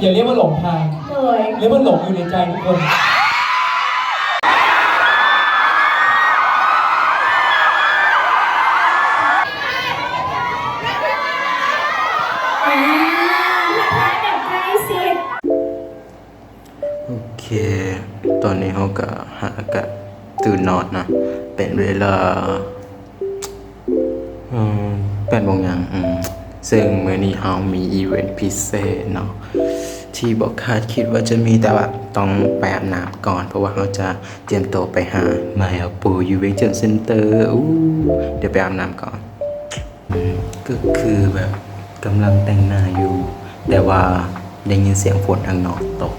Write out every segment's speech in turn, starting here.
อย่าเรียกว่าหลงทางเลยเรียกว่าหลงอยู่ในใจทุกคน อ่าทักทายแบบใกล้ชิดโอเค ตอนนี้เขาก็หากะตื่นนอนนะ เป็นเวลา อืมแปดโมงยังอืม ซึ่งมื้อนี้เรามีอีเวนต์พิเศษเนาะที่บอกคาดคิดว่าจะมีแต่ว่าต้องไปอาบน้ำก่อน เพราะว่าเขาจะเตรียมตัวไปหาไมเอาปูยูเวงเจนเซ็นเตอร์อู้เดี๋ยวไปอาบน้ำก่อน ก็คือแบบกำลังแต่งหน้าอยู่ แต่ว่าได้ยินเสียงฝนทางนอกตก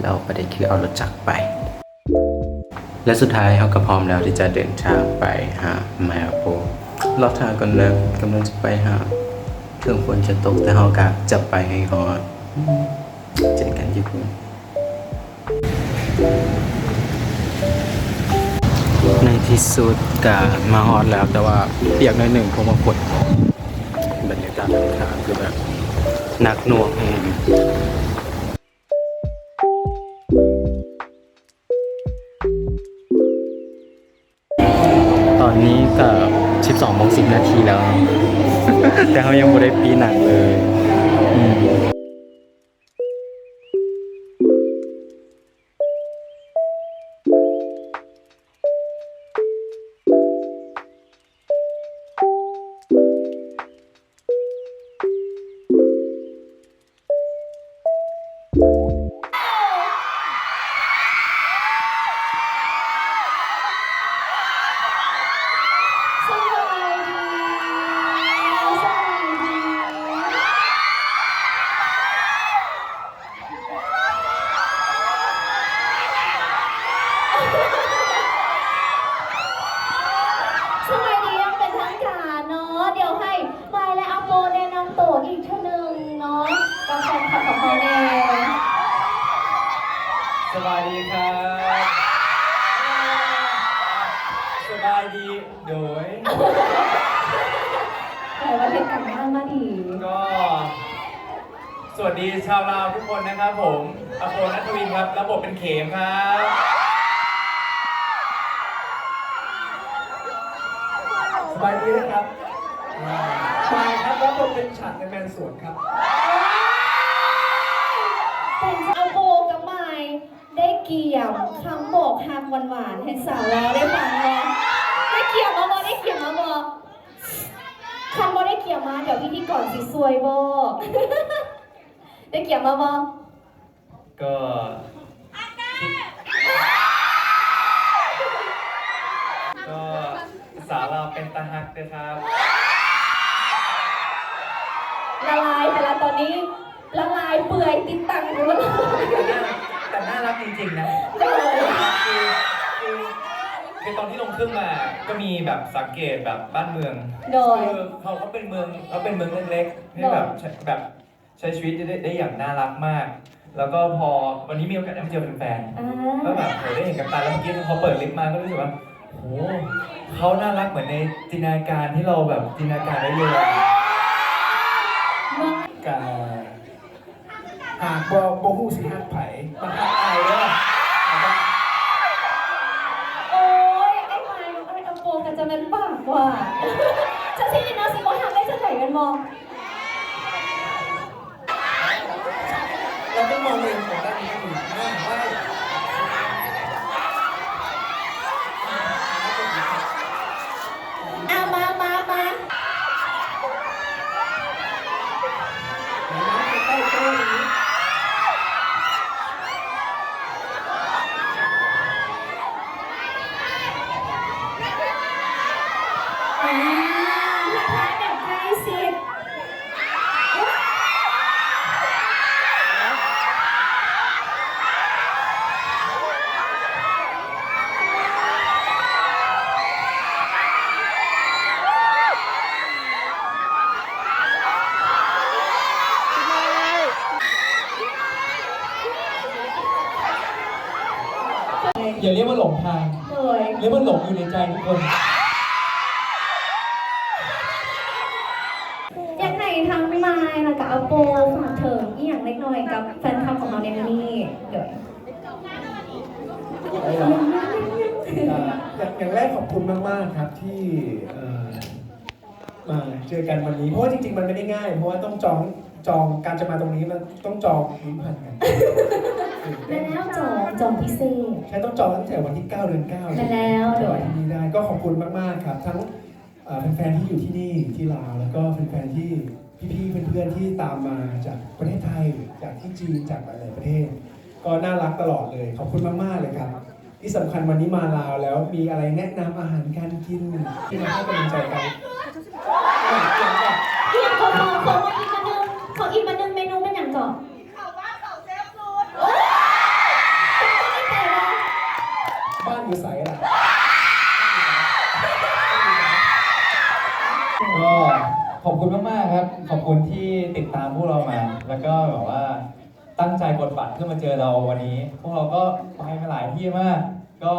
เราประเด็นคือเอารถจักรไป และสุดท้ายเขาก็พร้อมแล้วที่จะเดินทางไปหาแมวโปรอบทางก่อนนะกำลังจะไปหา เครื่องฝนจะตกแต่เขากะจะไปให้ฮอดอืมเจอกันญี่ปุ่นในที่สุดกะมาฮอดแล้วแต่ว่าเปียกหน่อยหนึ่งเพราะว่าฝนตกบรรยากาศทางคือแบบหนักหน่วงแฮงตอนนี้ก็12โมง10 นาทีแล้ว แต่เขายังไม่ได้ปีหนังเลยอืม ดีโดย แต่ว่าเป็นกันบ้านมาดีก็ สวัสดีชาวลาวทุกคนนะครับผมอโปนัทวินครับรับบทเป็นเขมครับ สบายดีนะครับชายครับแล้วผมเป็นฉัดในแมนสวนครับ เป็นอาโปกับไมายได้เกี่ยวคำโบกฮักหวานๆให้สาวแล้วได้ฟังเนาะได้ เกี่ยวมาบอได้เกี่ยวมาบอคำบอได้เกี่ยวมาเดี๋ยวพี่ที่ก่อนสิซวยบอได้เกี่ยวมาบอก็ก็สาวลาวเป็นตาฮักนะครับละลายแต่ละตอนนี้ละลายเปื่อยติดตังอยู่แล้วแต่น่ารักจริงๆนะเลย คือคือคือตอนที่ลงเครื่องมาก็มีแบบสังเกตแบบบ้านเมืองโดย คือเขาเขาเป็นเมืองเขาเป็นเมืองเล็กๆที่แบบใช้แบบใช้ชีวิตได้ได้อย่างน่ารักมาก แล้วก็พอวันนี้มีโอกาสได้มาเจอแฟนอ่าๆก็แบบเออได้เห็นกับตาแล้วเมื่อกี้พอเปิดลิฟต์มาก็รู้สึกว่าโหเขาน่ารักเหมือนในจินตนาการที่เราแบบจินตนาการได้เลยกาหากบอบอฮู้สิฮักไผ่มันทัก เป็นปากว่าจะสิลินาสิบอทำได้จะไหนกันมอง เราต้องมองเรียนของด้านนี้อยู่มากว่า เอามามามา ใกล้ๆตัวนี้ อ่าทักทายแบบใกล้ชิดเลย อย่าเรียกว่าหลงทางเลยเรียกว่าหลงอยู่ในใจทุกคนอยากให้ทั้งไม้แล้วก็อาโปฝากถึงอีกอย่างเล็กน้อยน่อยกับแฟนคลับของเราในวันนี้เดี๋ยวได้หรออ่าอย่างอย่างแรกขอบคุณมาก ๆ ครับที่เอ่อมาเจอกันวันนี้ เพราะว่าจริง ๆ มันไม่ได้ง่าย เพราะว่าต้องจอง จองการจะมาตรงนี้มันต้องจองลิ้นพันกันและแล้วจองจองพิเศษใช่ต้องจองตั้งแต่วันที่ 9 เดือน9และแล้วเดี๋ยวที่นี่ได้ก็ขอบคุณมากๆครับ ทั้งเอ่อแฟนๆที่อยู่ที่นี่ที่ลาวแล้วก็แฟนๆที่พี่ๆเพื่อนๆที่ตามมาจากประเทศไทยจากที่จีนจากหลายๆประเทศ ก็น่ารักตลอดเลย ขอบคุณมากๆเลยครับ ที่สำคัญวันนี้มาลาวแล้วมีอะไรแนะนำอาหารการกินที่มาให้กำลังใจกันพี่อยากขอขอขอมาอีกมาหนึ่งขออีกมาหนึ่งเมนูเป็นอย่างก่อน บ้าน อยู่ใสล่ะก็ขอบคุณมากๆครับ ขอบคุณที่ติดตามพวกเรามา แล้วก็แบบว่าตั้งใจกดบัตรเพื่อมาเจอเราวันนี้ พวกเราก็ไปมาหลายที่มาก ก็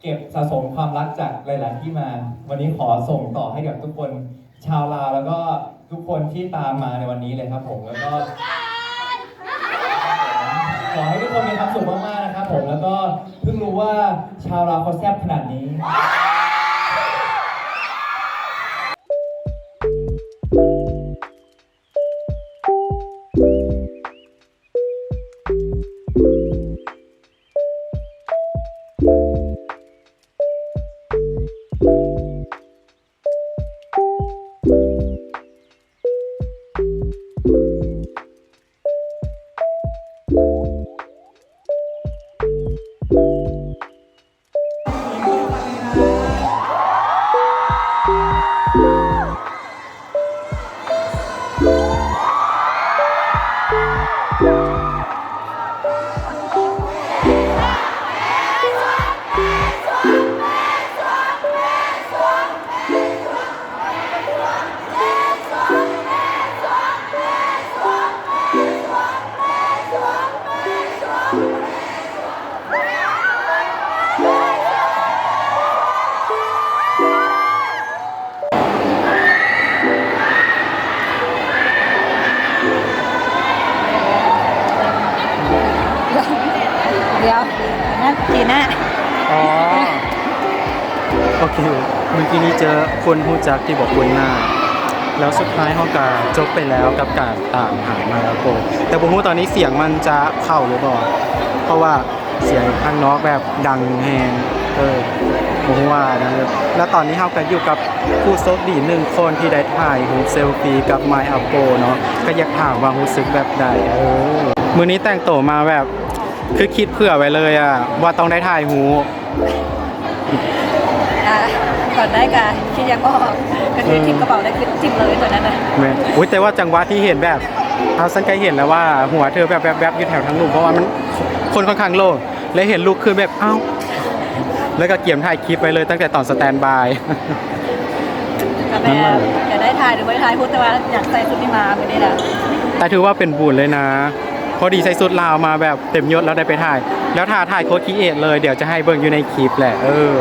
เก็บสะสมความรักจากหลาย ๆ ที่มา วันนี้ขอส่งต่อให้กับทุกคนชาวลาวแล้วก็ทุกคนที่ตามมาในวันนี้เลยครับผมแล้วก็ขอให้ทุกคนมีความสุขมากๆ ผมแล้วก็เพิ่งรู้ว่าชาวลาวเขาแซ่บขนาดนี้ Yeah. อ๋อ โอเค เมื่อกี้นี้เจอคนผู้จักที่บอกคุณหน้า แล้วสุดท้ายเขาก็จบไปแล้วกับการตามหามาแล้วโกแต่ผมว่าตอนนี้เสียงมันจะเข้าหรือเปล่าเพราะว่าเสียงข้างนอกแบบดังแฮงเออผมว่านะแล้วตอนนี้เขาก็อยู่กับผู้โชคดีหนึ่งคนที่ได้ถ่ายรูปเซลฟี่กับไมอัปโปเนาะก็อยากถามว่ารู้สึกแบบใดเออมือนี้แต่งตัวมาแบบ คือคิดเผื่อไว้เลยอะว่าต้องได้ถ่ายหูอะก่อนได้กะคิดยังก็ก็คือทิมกระเป๋าได้คือทิมเลยตัวนั้นนะแม่อุ้ยแต่ว่าจังหวะที่เห็นแบบเอาสันก็เห็นแล้วว่าหัวเธอแบบแบบแบบอยู่แถวทั้งลูกเพราะว่ามันคนค่อนข้างโล่งและเห็นลูกคือแบบเอ้าแล้วก็เกี่ยมถ่ายคลิปไปเลยตั้งแต่ตอนสแตนบายก็แม่จะได้ถ่ายหรือไม่ได้ถ่ายพูดแต่ว่าอยากใส่ชุดนี้มาไม่ได้ละแต่ถือว่าเป็นบุญเลยนะ พอดีใส่สุดลาวมาแบบเต็มยศแล้วได้ไปถ่าย แล้วถ่าถ่ายโค้ดคีเอทเลยเดี๋ยวจะให้เบิ่งอยู่ในคลิปแหละเออ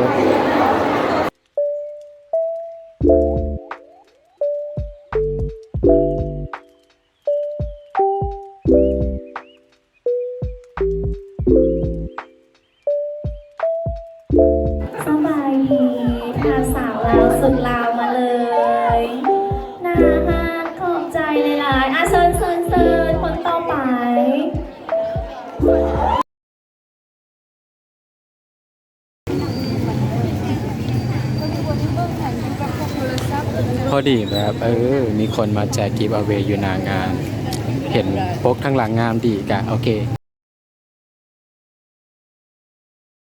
ดีแบบเออ มีคนมาแจกกิฟต์เอาเวอยู่หนางาน เห็นปกข้างหลังงามดีกะโอเค